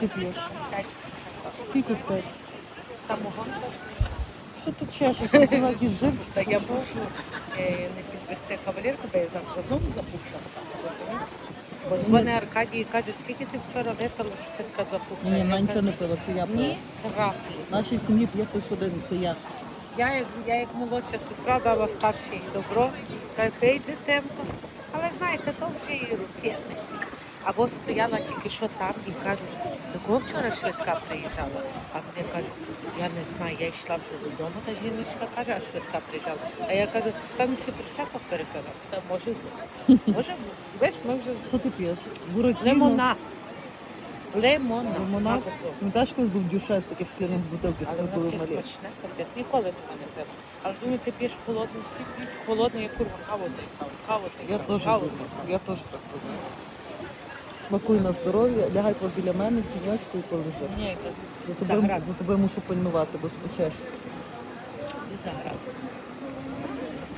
ти п'єш? Скільки стоїть? Самогонка. Що ти чешеш? Ти якийсь живчик? Та я мушу е, не підвести кавалерку, бо я завтра знову запуша. Бо дзвони Аркадій і каже, скільки ти вчора випила, що ти така запуша? Ні, вона нічого не пила, це я пила. Ні, краплі. В нашій сім'ї п'є хтось один, це я. Я як, я як молодша сестра дала старшій добро, каже, пий дитинку. Але знаєте, то вже і руки. Або стояла тільки що там і кажуть, до кого вчора швидка приїжджала? А вони кажуть, я не знаю, я йшла вже додому, та жіночка каже, а швидка приїжджала. А я кажу, певно, що присяка перепила. Та може бути. Може бути. Бачиш, ми вже п'єш? Буратіно? лимонад. Лимонад. Лимонад? Ну, теж колись був дюшес, таке в скляних бутилках, Але коли воно були таке малі. смачне, капець. Ніколи того не пила. Але думаю, ти п'єш холодну, ти п'єш холодну, я курва, каву ти каву, каву ти Я каву, теж каву ти Я теж так думаю. Смакуй на здоров'я, лягай біля мене, сінячку і полежи. Ні, це тобою, заграти. за тобою мушу пильнувати, бо не заграти.